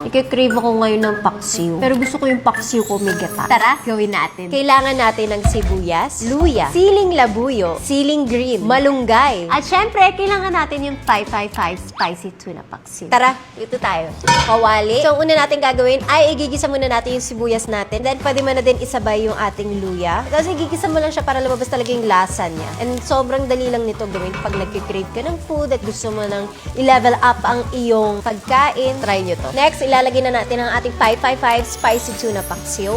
Ikikrave ako ngayon ng paksiw. Pero gusto ko yung paksiw ko may gata. Tara, gawin natin. Kailangan natin ng sibuyas, luya, siling labuyo, siling green, malunggay. At syempre, kailangan natin yung 555 spicy tuna paksiw. Tara, ito tayo. Kawali. So, ang una natin gagawin ay igigisa muna natin yung sibuyas natin. Then, pwede mo na din isabay yung ating luya. Tapos, igigisa mo lang siya para lumabas talaga yung lasa niya. And sobrang dali lang nito gawin pag nagkikrave ka ng food at gusto mo nang i-level up ang iyong pagkain. Try nyo to. Next, ilalagay na natin ang ating 555 spicy tuna paksiw.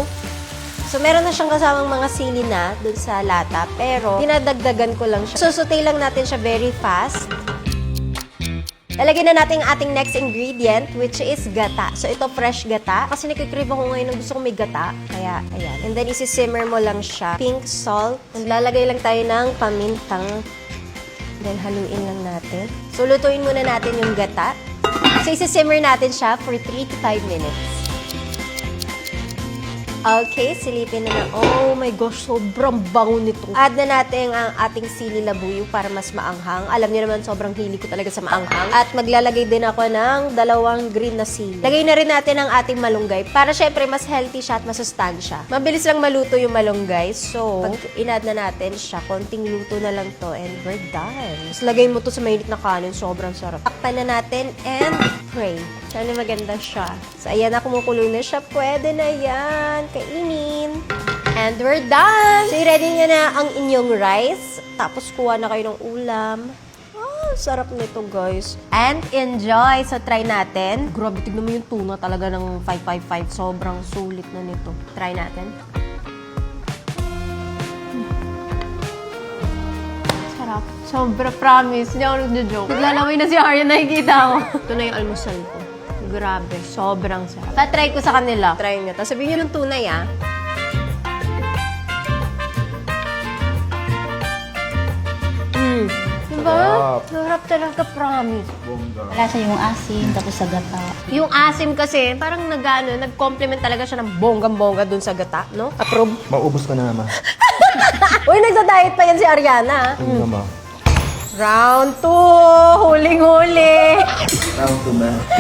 So, meron na siyang kasamang mga sili na dun sa lata, pero dinadagdagan ko lang siya. Susutay lang natin siya very fast. Lalagyan na natin ang ating next ingredient, which is gata. So, ito fresh gata. Kasi nakikrave ako ngayon ng gusto ko may gata. Kaya, ayan. And then, isi-simmer mo lang siya. Pink salt. And lalagay lang tayo ng pamintang. Then, haluin lang natin. So, lutuin muna natin yung gata. So, isi-simmer natin siya for 3 to 5 minutes. Okay, silipin na na. Oh my gosh, sobrang bango nito. Add na natin ang ating sili labuyo para mas maanghang. Alam niyo naman, sobrang hili ko talaga sa maanghang. At maglalagay din ako ng dalawang green na sili. Lagay na rin natin ang ating malunggay para syempre mas healthy siya at masustansya. Mabilis lang maluto yung malunggay. So, pag in-add na natin siya, konting luto na lang to and we're done. Tapos lagay mo to sa mainit na kanin, sobrang sarap. Takpan na natin and pray. Sana maganda siya. So, ayan na, kumukulo na siya. Pwede na yan. Kainin. And we're done! So, ready nyo na ang inyong rice. Tapos, kuha na kayo ng ulam. Ah, sarap nito, guys. And enjoy! So, try natin. Grabe, tignan mo yung tuna talaga ng 555. Sobrang sulit na nito. Try natin. Sarap. Sobra promise. Hindi ako nagjo-joke. Naglalaway na si Arya, nakikita ko. Ito na yung almusal ko. Grabe, sobrang sarap. Tatry ko sa kanila. Try nyo. Tapos sabihin nyo ng tunay, ah. Mm. Diba? Sarap. Sarap talaga, promise. Lasa yung asin, tapos sa gata. Yung asim kasi, parang nag-ano, nag-complement talaga siya ng bonggang-bongga dun sa gata, no? Approve. Maubos ka na naman. Uy, nagda-diet pa yan si Ariana. Ano naman? Round 2! Huling-huli! Round 2 na.